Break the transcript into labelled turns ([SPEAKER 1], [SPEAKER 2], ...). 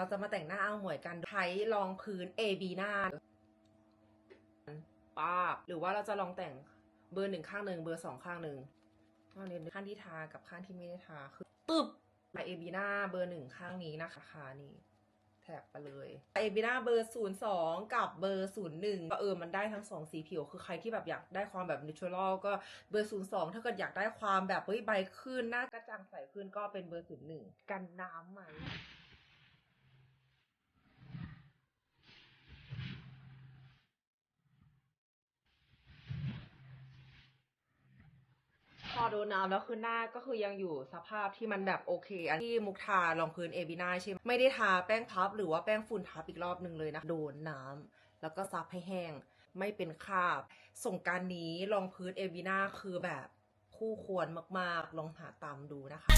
[SPEAKER 1] เราจะมาแต่งหน้าเอาหมวยกันใช้รองพื้น A B หน้าป้าหรือว่าเราจะลองแต่งเบอร์หนึ่งข้างหนึ่งเบอร์สองข้างหนึ่งเอาเน้ข้างที่ทากับข้างที่ไม่ได้ทาคือตึบเอบีหน้าเบอร์หนึ่งข้างนี้นะคะคานี่แถบไปเลยเอบีหน้าเบอร์ศูนย์สองกับเบอร์ศูนย์หนึ่งก็เออมันได้ทั้งสองสีผิว คือใครที่แบบอยากได้ความแบบนิช u รัลก็เบอร์ศูนย์สองถ้าเกิดอยากได้ความแบบเฮ้ยใบขึ้นหน้ากระจ่างใสขึ้นก็เป็นเบอร์ศูนย์หนึ่งกันน้ำไหม อโดนน้ำแล้วคือหน้าก็คือยังอยู่สภาพที่มันแบบโอเค อันที่มุกทารองพื้นเอบิน่าใช่ไหมไม่ได้ทาแป้งพับหรือว่าแป้งฝุ่นทับอีกรอบหนึ่งเลยนะ โดนน้ำแล้วก็ซับให้แห้ง ไม่เป็นคราบ ส่งการนี้รองพื้นเอบิน่าคือแบบคู่ควรมากๆ ลองหาตามดูนะคะ